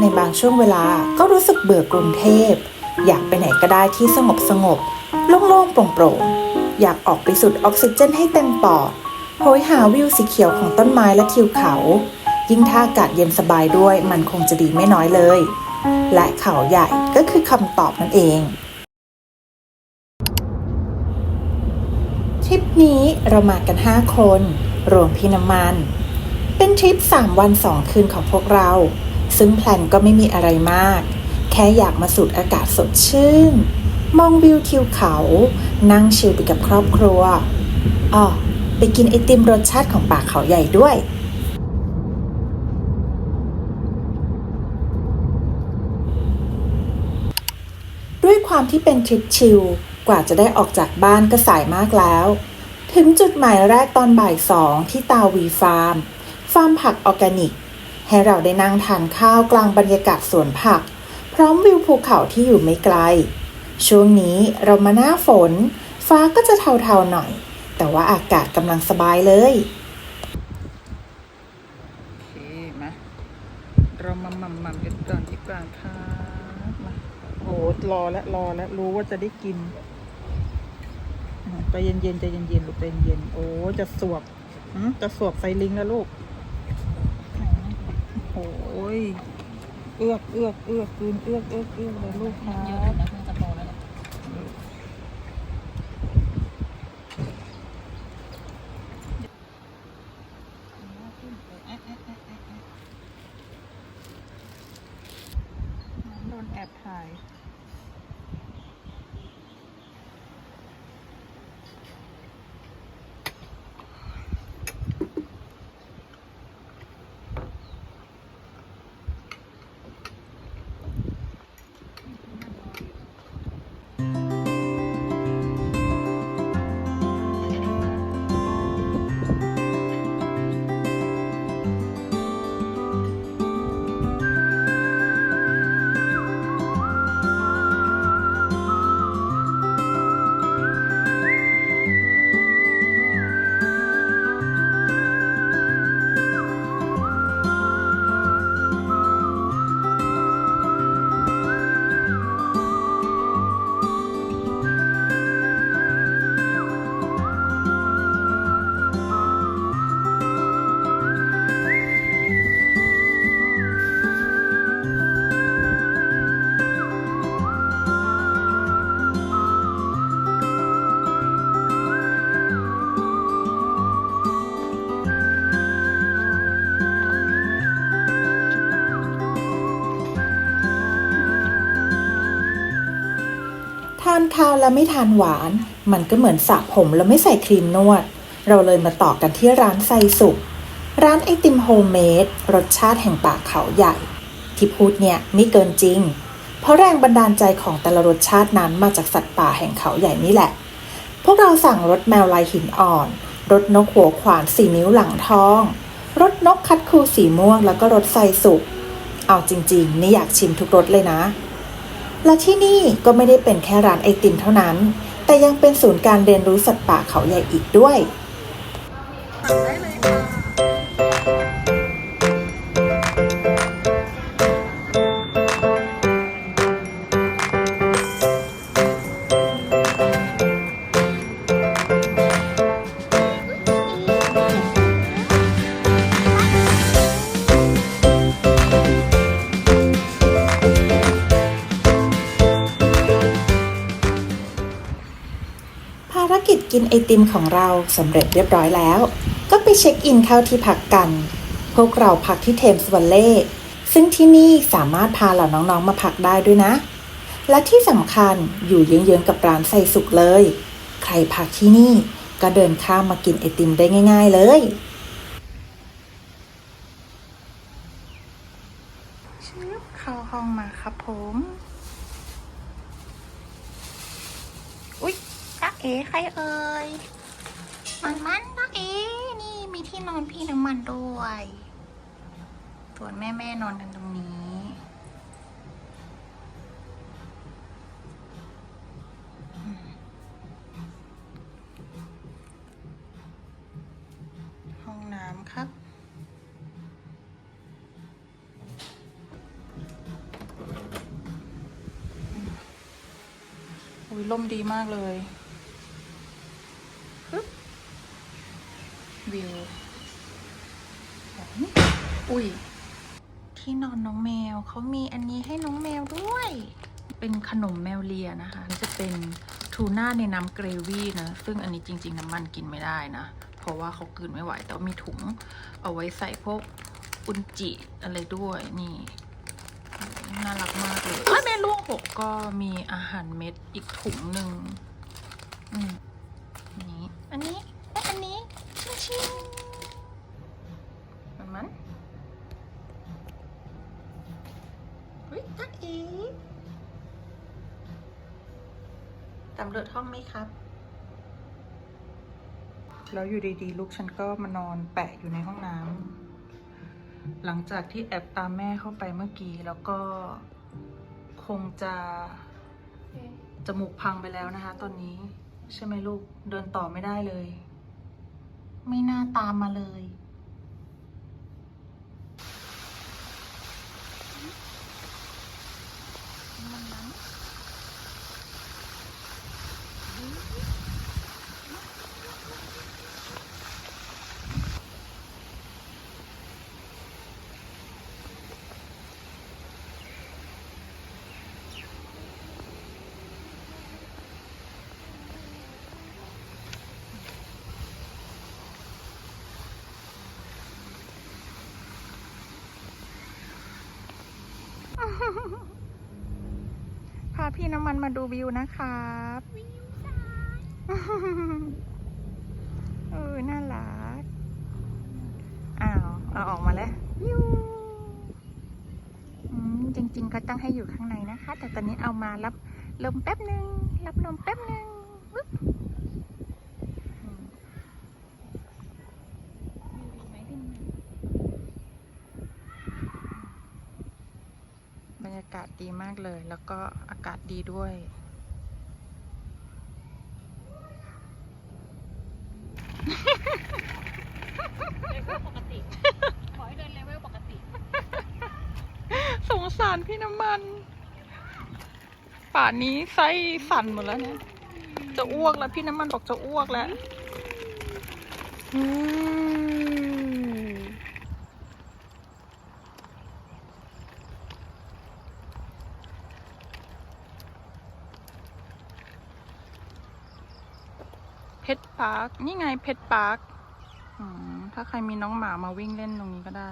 ในบางช่วงเวลาก็รู้สึกเบื่อกรุงเทพ อยากไปไหนก็ได้ที่สงบสงบโล่งๆโปร่งๆอยากออกไปสูดออกซิเจนให้เต็มปอดโหยหาวิวสีเขียวของต้นไม้และทิวเขา ยิ่งถ้าอากาศเย็นสบายด้วยมันคงจะดีไม่น้อยเลย และเขาใหญ่ก็คือคำตอบนั่นเองทริปนี้เรามากัน 5 คน รวมพี่น้ำมัน เป็นทริป 3 วัน 2 คืนของพวกเรา ซึ่งแพลนก็ไม่มีอะไรมาก แค่อยากมาสูดอากาศสดชื่น มองวิวทิวเขา นั่งชิลไปกับครอบครัวอ๋อไปกินไอติมรสชาติของป่าเขาใหญ่ด้วยด้วยความที่เป็นทริปชิลกว่าจะได้ออกจากบ้านก็สายมากแล้ว ถึงจุดหมายแรกตอนบ่ายสองที่ตาวีฟาร์ม ฟาร์มผักออร์แกนิก ให้เราได้นั่งทานข้าวกลางบรรยากาศสวนผัก พร้อมวิวภูเขาที่อยู่ไม่ไกล ช่วงนี้เรามาหน้าฝน ฟ้าก็จะเทาๆหน่อย แต่ว่าอากาศกำลังสบายเลยโอเคมาเรามาหมั่ม่ำกันก่อนดีกว่าค่ะมาโอ้รอแล้วรอแล้วรู้ว่าจะได้กินใจเย็นๆใจเย็นๆลูกใจเย็นๆโอ้จะสวบหืมจะสวบไซลิงแล้วลูก อ้ย เอื้อกเอื้อกเอื้อกคืนเอื้อกเอื้อกเอื้อกเลยลูกค้าานข้าวแล้วไม่ทานหวาน มันก็เหมือนสระผมแล้วไม่ใส่ครีมนวด เราเลยมาต่อกันที่ร้านไซสุกร้านไอติมโฮมเมดรสชาติแห่งป่าเขาใหญ่ ที่พูดเนี่ยไม่เกินจริง เพราะแรงบันดาลใจของแต่ละรสชาตินั้นมาจากสัตว์ป่าแห่งเขาใหญ่นี่แหละ พวกเราสั่งรสแมวลายหินอ่อนรสนกหัวขวานสีนิ้วหลังทองรสนกคัดคูสีม่วงแล้วก็รสไซสุกเอาจริงๆนี่อยากชิมทุกรสเลยนะ และที่นี่ก็ไม่ได้เป็นแค่ร้านไอติมเท่านั้น แต่ยังเป็นศูนย์การเรียนรู้สัตว์ป่าเขาใหญ่อีกด้วย ได้เลย ไอติมของเราสำเร็จเรียบร้อยแล้ว ก็ไปเช็คอินเข้าที่พักกัน พวกเราพักที่เทมส์วัลเล่ซึ่งที่นี่สามารถพาเหล่าน้องๆมาพักได้ด้วยนะ และที่สำคัญอยู่เยื้องๆกับร้านไซสุกเลย ใครพักที่นี่ก็เดินข้ามมากินไอติมได้ง่าย ๆเลยชึบเข้าห้องมาครับผม อุ๊ย เอ๋ใครเอ่ยมันมันพัเอ๋นี่มีที่นอนพี่น้ำมันด้วยส่วนแม่แม่นอนกันตรงนี้ ห้องน้ำครับอ้ยลมดีมากเลย อุ้ย ที่นอนน้องแมวเขามีอันนี้ให้น้องแมวด้วย เป็นขนมแมวเลียนะคะจะเป็นทูน่าในน้ำเกรวี่นะ ซึ่งอันนี้จริง ๆ น้ำมันกินไม่ได้นะ เพราะว่าเขากลืนไม่ไหว แต่มีถุงเอาไว้ใส่พวกอุนจิอะไรด้วยนี่น่ารักมากเลยอ้าวแม่ล่วงหกก็มีอาหารเม็ดอีกถุงหนึ่งอืมอันนี้ อันนี้และอันนี้ชิงชิงมันมันเฮ้ยตักเอ๋ตำรวจห้องไหมครับ แล้วอยู่ดีๆ ลูกฉันก็มานอนแปะอยู่ในห้องน้ำหลังจากที่แอบตามแม่เข้าไปเมื่อกี้แล้วก็คงจะจมูกพังไปแล้วนะคะ ตอนนี้ ใช่ไหมลูกเดินต่อไม่ได้เลย ไม่น่าตามมาเลย พาพี่น้ำมันมาดูวิวนะครับวิวสายเออน่ารัก อ้าวเอาออกมาแล้ววิวอืมจริง ๆ ก็ต้องให้อยู่ข้างในนะคะ แต่ตอนนี้เอามารับลมแป๊บหนึ่งรับลมแป๊บหนึ่งวึ๊บอืมบรรยากาศดีมากเลย แล้วก็อากาศดีด้วยขอให้เดินเลเวลปกติ สงสารพี่น้ำมัน ป่านนี้ไส้สั่นหมดแล้วเนี่ย จะอ้วกแล้วพี่น้ำมันบอกจะอ้วกแล้ว อืม เพชรพาร์ค นี่ไงเพชรพาร์คถ้าใครมีน้องหมามาวิ่งเล่นตรงนี้ก็ได้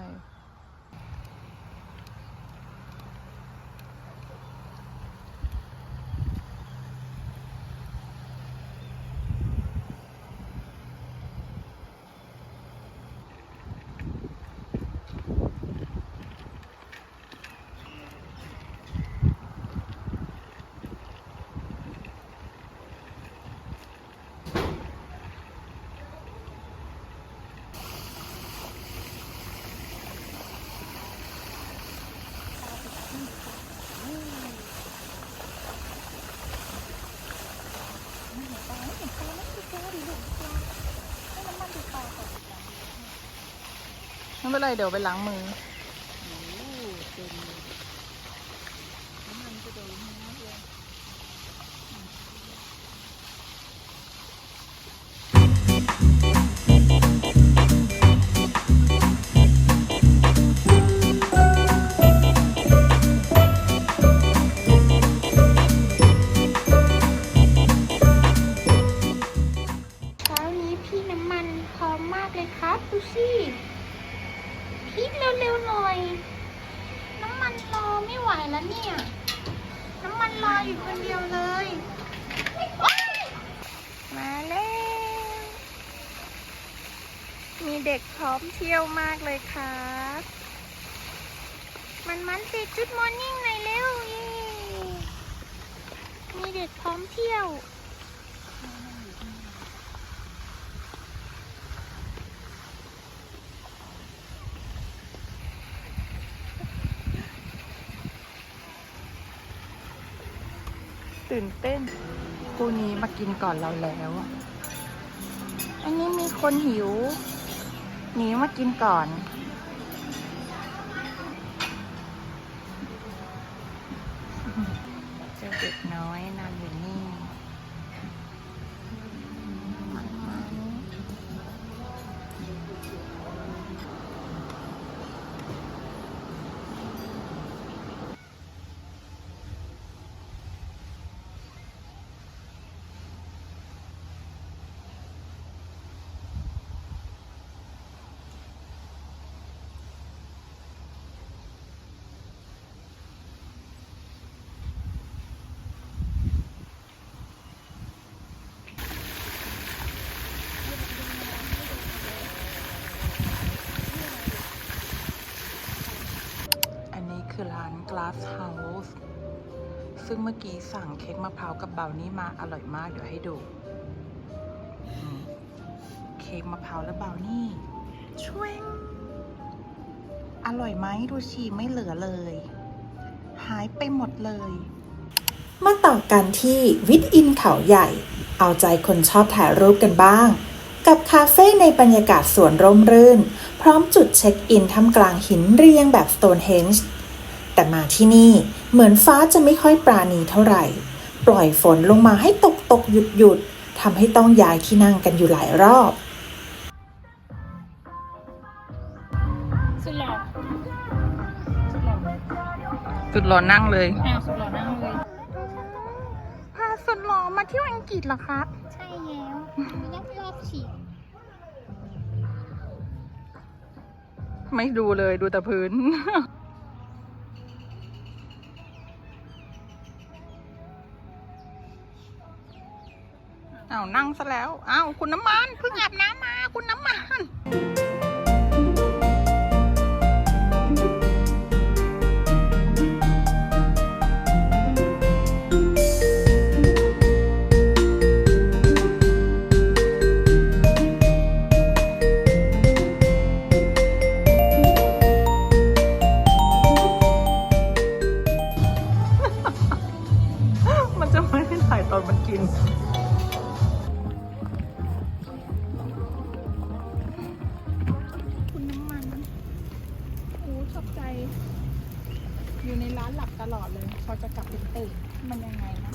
ไม่เป็นไรเดี๋ยวไปล้างมือเช้านี้พี่น้ำมันพร้อมมากเลยครับดูสิ พี่เร็วๆหน่อย น้ำมันรอไม่ไหวแล้วเนี่ย น้ำมันรออยู่คนเดียวเลย มาแล้ว มีเด็กพร้อมเที่ยวมากเลยครับ มันมันเสร็จจุดมอร์นิ่งหน่อยเร็ว มีเด็กพร้อมเที่ยว ตื่นเต้นคู่นี้มากินก่อนเราแล้วอันนี้มีคนหิวหนีมากินก่อน Glass House ซึ่งเมื่อกี้สั่งเค้กมะพร้าวกับเบลนี่มาอร่อยมาก เดี๋ยวให้ดูเค้กมะพร้าวและเบลนี่ช่วยอร่อยไหมดูชีไม่เหลือเลย หายไปหมดเลย มาต่อกันที่วิทอินเขาใหญ่ เอาใจคนชอบถ่ายรูปกันบ้างกับคาเฟ่ในบรรยากาศสวนร่มรื่น พร้อมจุดเช็คอินท่ามกลางหินเรียงแบบ Stonehenge แต่มาที่นี่เหมือนฟ้าจะไม่ค่อยปราณีเท่าไหร่ ปล่อยฝนลงมาให้ตกตกหยุดหยุดทำให้ต้องย้ายที่นั่งกันอยู่หลายรอบสุดหล่อสุดหล่อนั่งเลยอ้าวสุดหล่อนั่งเลยพาสุดหล่อมาเที่ยวอังกฤษเหรอครับ ใช่แล้วยักรอบฉีกไม่ดูเลยดูแต่พื้น อ้าวนั่งซะแล้วอ้าวคุณน้ำมันเพิ่งอาบน้ำมาคุณน้ำมันมัน อยู่ในร้านหลับตลอดเลย พอจะกลับไปตื่นมันยังไงนะ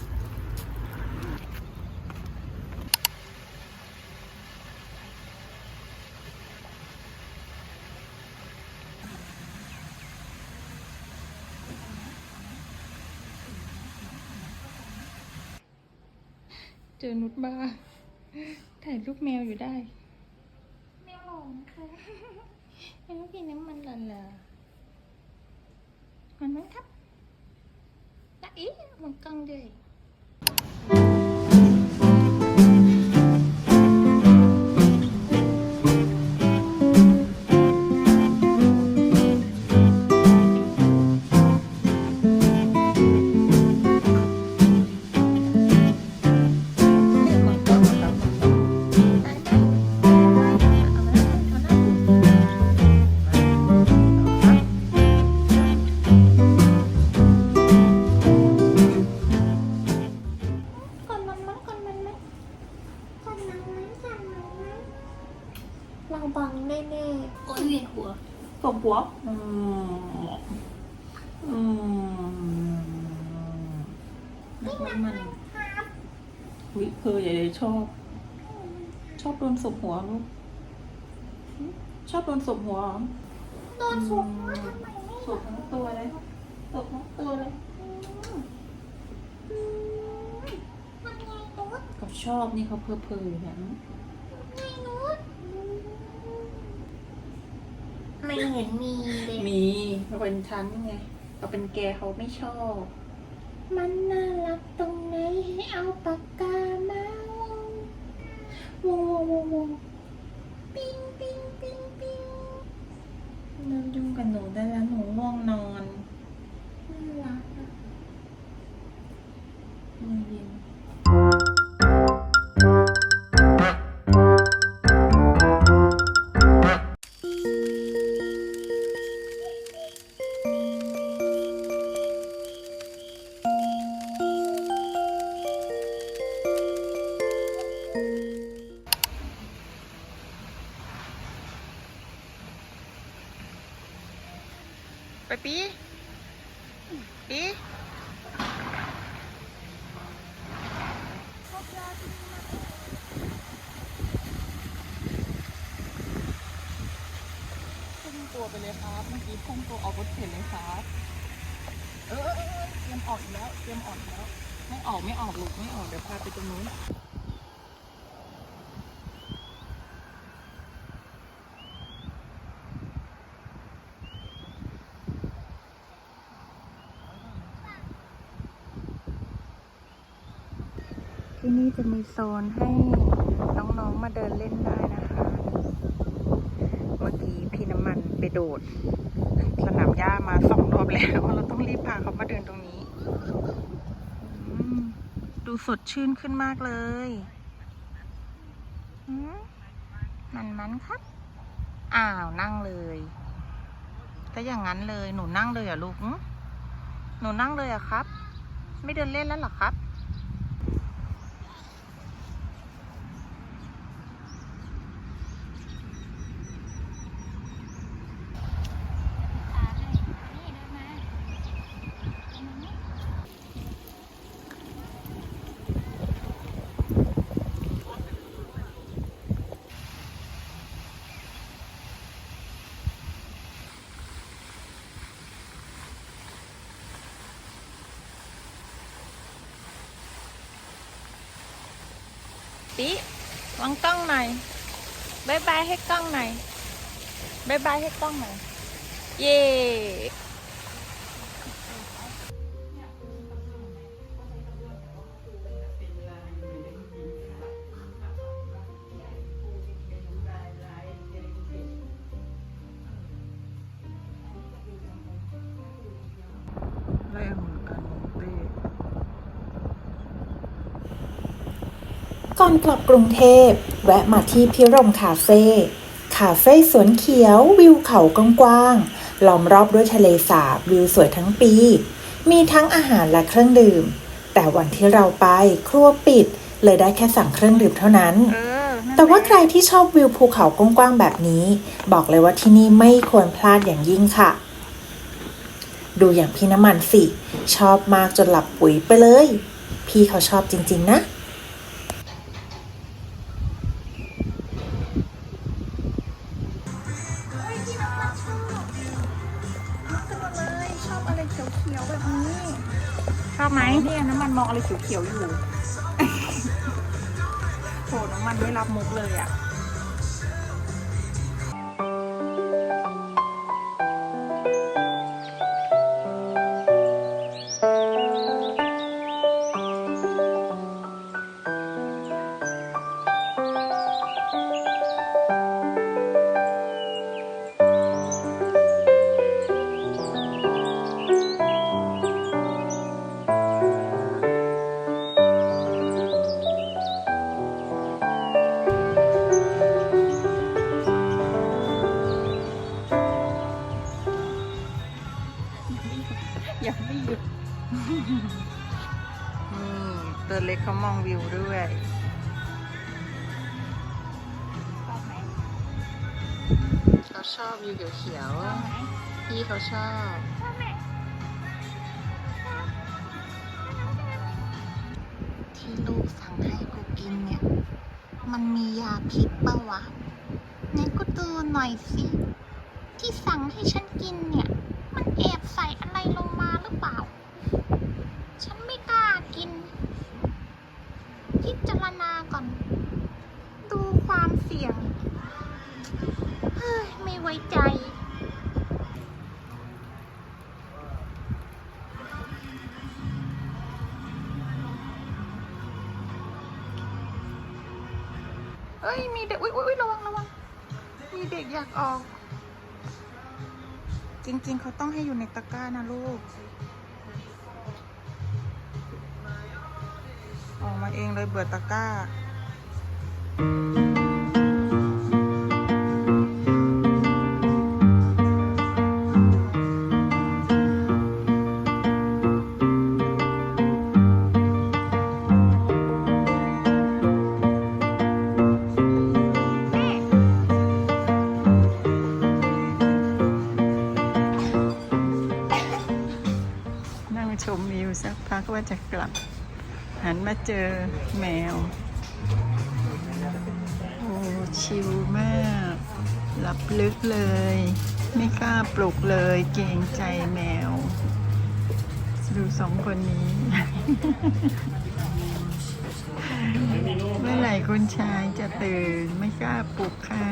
เจอนุชบ้าถ่ายรูปแมวอยู่ได้ แมวหลงค่ะแมวกินน้ำมันละละมันมันครับตะอี มันกังเลยก่ นักมันมันวิเพอใหญ่เลยชอบ ชอบโดนสบหัวลูกหึชอบโดนสบหัวเหรอโดนสวมหัวทำไมไม่สบทั้งตัวเลยสบทั้งตัวเลยมันไงนุชเขาชอบนี่เขาเพอเพออยู่เนี่ยไงนุชไม่เห็นมีเลยมีเขาเป็นชั้นไงเขาเป็นแกเขาไม่ชอบ มันน่ารักตรงไหนให้เอาปากกามาวงวงวงวงปิ้งปิ้งปิ้งปิ้งเลิกยุ่งกับหนูได้แล้วหนูง่วงนอน ไปเลยครับเมื่อกี้พุ่งตัวออกรถเข็นเลยครับเออเออเตรียมออกอีกแล้วเตรียมออกอีกแล้ว ไม่ออกไม่ออกลูกไม่ออกเดี๋ยวพาไปตรงนู้นที่นี่จะมีโซนให้น้องๆมาเดินเล่นได้นะคะ เมื่อกี้พี่น้ำมันไป โดด สนามหญ้ามาสองรอบแล้ว เราต้องรีบพาเขามาเดินตรงนี้ ดูสดชื่นขึ้นมากเลยมันมันครับ อ้าวนั่งเลยถ้าอย่างนั้นเลยหนูนั่งเลยอะลูกหนูนั่งเลยเหรอะครับ ไม่เดินเล่นแล้วหรอครับ ปิวางกล้องหน่อยบายบายให้กล้องหน่อยบายบายให้กล้องหน่อย เย้ ก่อนกลับกรุงเทพ แวะมาที่พิรมคาเฟ่คาเฟ่สวนเขียววิวเขากว้างๆล้อมรอบด้วยทะเลสาบวิวสวยทั้งปี มีทั้งอาหารและเครื่องดื่ม แต่วันที่เราไปครัวปิด เลยได้แค่สั่งเครื่องดื่มเท่านั้นเออนั่นแต่ว่าหละใครที่ชอบวิวภูเขากว้างๆแบบนี้ บอกเลยว่าที่นี่ไม่ควรพลาดอย่างยิ่งค่ะ ดูอย่างพี่น้ำมันสิ ชอบมากจนหลับปุ๋ยไปเลย พี่เขาชอบจริง ๆ นะ เขียวๆแบบนี้ชอบไหมเนี่ยน้ำมันมองอะไรเขียวๆอยู่โถน้ำมันไม่รับมุกเลยอะ เขามองวิวด้วยชอบไหมเขาชอบวิวเขียวๆพี่เขาชอบที่ลูกสั่งให้กูกินเนี่ย มันมียาพิษปะวะไหนกูดูหน่อยสิ อยากออก จริงๆ เขาต้องให้อยู่ในตะกร้านะลูก ออกมาเองเลยเบื่อตะกร้า มาเจอแมว โอ้ชิลมากหลับลึกเลย ไม่กล้าปลุกเลยเกรงใจแมว ดูสองคนนี้ เมื่อไหร่คุณชายจะตื่นไม่กล้าปลุกค่ะ